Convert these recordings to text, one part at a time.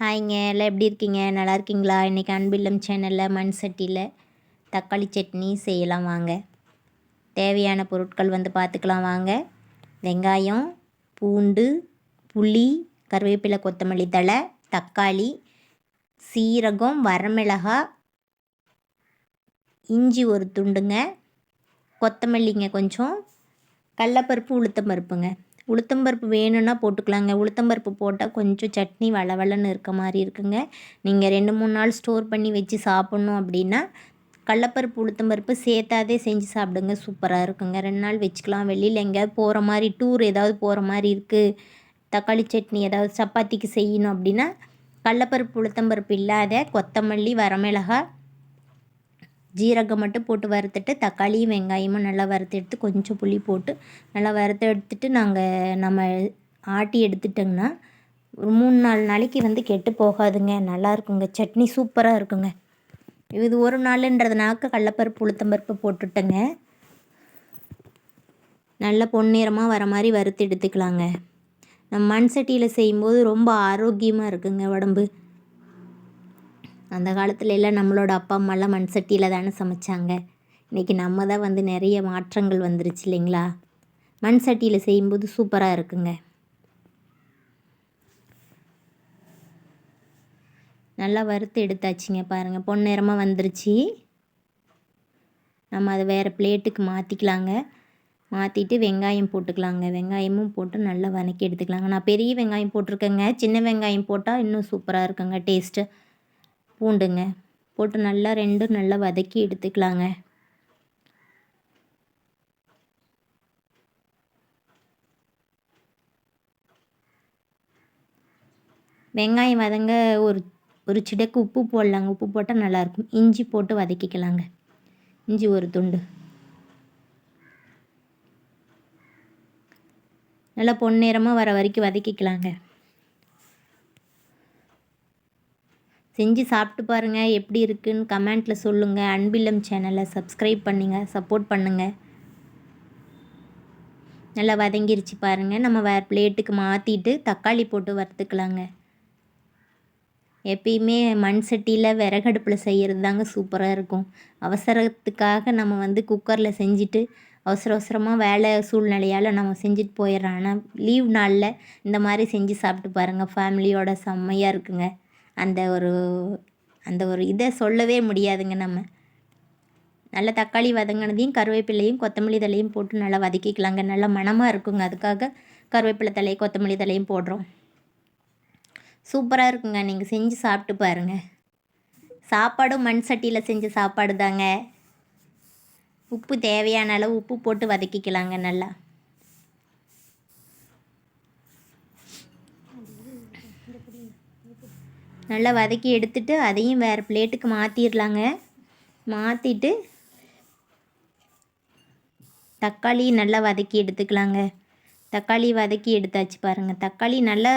ஹாய்ங்க எல்லாம் எப்படி இருக்கீங்க? நல்லா இருக்கீங்களா? இன்றைக்கி அன்பில்லம் சேனலில் மண் சட்டியில் தக்காளி சட்னி செய்யலாம் வாங்க. தேவையான பொருட்கள் வந்து பார்த்துக்கலாம் வாங்க. வெங்காயம் பூண்டு புளி கருவேப்பிலை கொத்தமல்லி தழை தக்காளி சீரகம் வரமிளகா இஞ்சி ஒரு துண்டுங்க. கொத்தமல்லிங்க கொஞ்சம். கடலப்பருப்பு உளுத்தம் பருப்புங்க உளுத்தம்பருப்பு வேணும்னா போட்டுக்கலாங்க. உளுத்தம்பருப்பு போட்டால் கொஞ்சம் சட்னி வளவளன்னு இருக்க மாதிரி இருக்குங்க. நீங்கள் ரெண்டு மூணு நாள் ஸ்டோர் பண்ணி வச்சு சாப்பிட்ணும் அப்படின்னா கடலப்பருப்பு உளுத்தம்பருப்பு சேர்த்தாதே செஞ்சு சாப்பிடுங்க. சூப்பராக இருக்குங்க. ரெண்டு நாள் வச்சுக்கலாம். வெளியில் எங்கேயாவது போகிற மாதிரி டூர் ஏதாவது போகிற மாதிரி இருக்குது தக்காளி சட்னி ஏதாவது சப்பாத்திக்கு செய்யணும் அப்படின்னா கடலப்பருப்பு உளுத்தம்பருப்பு இல்லாத கொத்தமல்லி வரமிளகாய் ஜீரகம் மட்டும் போட்டு வறுத்துட்டு தக்காளியும் வெங்காயமும் நல்லா வறுத்து எடுத்து கொஞ்சம் புளி போட்டு நல்லா வறுத்து எடுத்துட்டு நாங்கள் நம்ம ஆட்டி எடுத்துட்டோங்கன்னா ஒரு மூணு நாலு நாளைக்கு வந்து கெட்டு போகாதுங்க. நல்லா இருக்குங்க. சட்னி சூப்பராக இருக்குங்க. இது ஒரு நாளுன்றதுனாக்க கடலப்பருப்பு உளுத்தம்பருப்பு போட்டுட்டேங்க. நல்லா பொன்னிறமாக வர மாதிரி வறுத்து எடுத்துக்கலாங்க. நம்ம மண் சட்டியில் செய்யும்போது ரொம்ப ஆரோக்கியமாக இருக்குங்க உடம்பு. அந்த காலத்துல எல்லாம் நம்மளோட அப்பா அம்மாலாம் மண் சட்டியில் தானே சமைச்சாங்க. இன்றைக்கி நம்ம தான் வந்து நிறைய மாற்றங்கள் வந்துருச்சு இல்லைங்களா? மண் சட்டியில் செய்யும்போது சூப்பராக இருக்குங்க. நல்லா வறுத்து எடுத்தாச்சுங்க பாருங்கள் பொன்னிறமாக வந்துருச்சு. நம்ம அதை வேறு பிளேட்டுக்கு மாற்றிக்கலாங்க மாற்றிட்டு வெங்காயம் போட்டுக்கலாங்க. வெங்காயமும் போட்டு நல்லா வதக்கி எடுத்துக்கலாங்க. நான் பெரிய வெங்காயம் போட்டிருக்கேங்க. சின்ன வெங்காயம் போட்டால் இன்னும் சூப்பராக இருக்குங்க. டேஸ்ட்டு பூண்டுங்க. போட்டு நல்லா ரெண்டும் நல்லா வதக்கி எடுத்துக்கலாங்க. வெங்காயம் வதங்க ஒரு ஒரு சிடக்கு உப்பு போடலாங்க. உப்பு போட்டால் நல்லாயிருக்கும் இஞ்சி போட்டு வதக்கிக்கலாங்க. இஞ்சி ஒரு துண்டு. நல்லா பொன்னிறமாக வர வரைக்கும் வதக்கிக்கலாங்க. செஞ்சு சாப்பிட்டு பாருங்கள் எப்படி இருக்குன்னு கமெண்ட்டில் சொல்லுங்கள் அன்பில்லம் சேனலை சப்ஸ்கிரைப் பண்ணுங்கள் சப்போர்ட் பண்ணுங்கள் நல்லா வதங்கிருச்சு பாருங்கள் நம்ம வேறு பிளேட்டுக்கு மாற்றிட்டு தக்காளி போட்டு வறுத்துக்கலாங்க. எப்பயுமே மண் சட்டியில் விறகடுப்பில் செய்கிறது தாங்க சூப்பராக இருக்கும். அவசரத்துக்காக நம்ம வந்து குக்கரில் செஞ்சுட்டு அவசர அவசரமாக வேலை சூழ்நிலையால் நம்ம செஞ்சுட்டு போயிடுறோம். ஆனால் லீவ் நாளில் இந்த மாதிரி செஞ்சு சாப்பிட்டு பாருங்கள் ஃபேமிலியோட செம்மையாக இருக்குங்க. அந்த ஒரு அந்த ஒரு இதை சொல்லவே முடியாதுங்க நம்ம. நல்லா தக்காளி வதங்கினதையும் கருவேப்பிலையும் கொத்தமல்லி தலையும் போட்டு நல்லா வதக்கிக்கலாங்க. நல்லா மணமாக இருக்குங்க. அதுக்காக கருவேப்பிலை தலையை கொத்தமல்லி தலையும் போடுறோம். சூப்பராக இருக்குங்க. நீங்கள் செஞ்சு சாப்பிட்டு பாருங்கள் சாப்பாடும் மண் சட்டியில் செஞ்ச சாப்பாடு தாங்க உப்பு தேவையான அளவு உப்பு போட்டு வதக்கிக்கலாங்க நல்லா. நல்லா வதக்கி எடுத்துட்டு அதையும் வேறு பிளேட்டுக்கு மாற்றிடலாங்க மாற்றிட்டு தக்காளி நல்லா வதக்கி எடுத்துக்கலாங்க. தக்காளி வதக்கி எடுத்தாச்சு பாருங்கள் தக்காளி நல்லா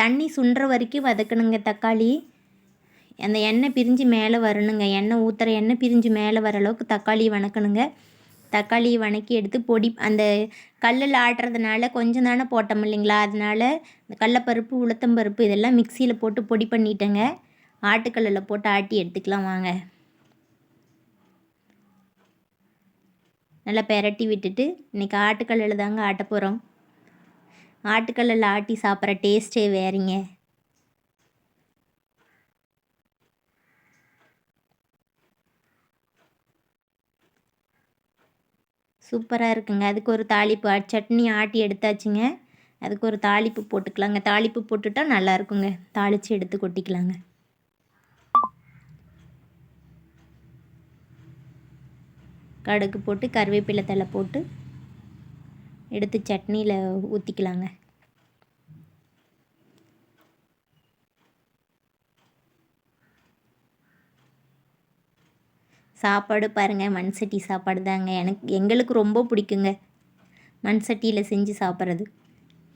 தண்ணி சுண்டுற வரைக்கும் வதக்கணுங்க தக்காளி. அந்த எண்ணெய் பிரிஞ்சு மேலே வரணுங்க. எண்ணெய் ஊற்றுற எண்ணெய் பிரிஞ்சு மேலே வர அளவுக்கு தக்காளி வணக்கணுங்க. தக்காளி வணக்கி எடுத்து பொடி அந்த கல்லில் ஆட்டுறதுனால கொஞ்சம் தானே போட்டோம் இல்லைங்களா? அதனால இந்த கடலப்பருப்பு உளுத்தம்பருப்பு இதெல்லாம் மிக்சியில் போட்டு பொடி பண்ணிட்டேங்க. ஆட்டுக்கல்லில் போட்டு ஆட்டி எடுத்துக்கலாம் வாங்க. நல்லா பெரட்டி விட்டுட்டு இன்றைக்கி ஆட்டுக்கல்லில் தாங்க ஆட்ட போகிறோம் ஆட்டுக்கல்லில் ஆட்டி சாப்பிட்ற டேஸ்ட்டே வேறீங்க. சூப்பராக இருக்குங்க. அதுக்கு ஒரு தாளிப்பு சட்னி ஆட்டி எடுத்தாச்சுங்க. அதுக்கு ஒரு தாளிப்பு போட்டுக்கலாங்க. தாளிப்பு போட்டுட்டா நல்லா இருக்குங்க தாளித்து எடுத்து கொட்டிக்கலாங்க. கடுகு போட்டு கருவேப்பிலை தலை போட்டு எடுத்து சட்னியில் ஊற்றிக்கலாங்க சாப்பாடு பாருங்கள் மண் சட்டி சாப்பாடு தாங்க எனக்கு எங்களுக்கு ரொம்ப பிடிக்குங்க மண் சட்டியில் செஞ்சு சாப்பிட்றது.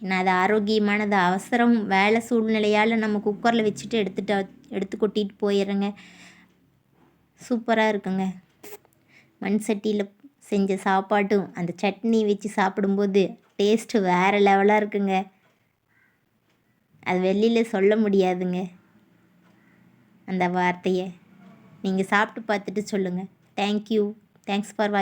ஏன்னா அது ஆரோக்கியமானது. அவசரம் வேலை சூழ்நிலையால் நம்ம குக்கரில் வச்சுட்டு எடுத்துட்டு எடுத்து கொட்டிட்டு போயிடுறேங்க. சூப்பராக இருக்குங்க. மண் சட்டியில் செஞ்ச சாப்பாட்டும் அந்த சட்னி வச்சு சாப்பிடும்போது டேஸ்ட்டு வேறு லெவலாக இருக்குங்க. அது வெளியில் சொல்ல முடியாதுங்க. அந்த வார்த்தையை. நீங்கள் சாப்பிட்டு பார்த்துட்டு சொல்லுங்கள் தேங்க்யூ தேங்க்ஸ் ஃபார் வாட்ச்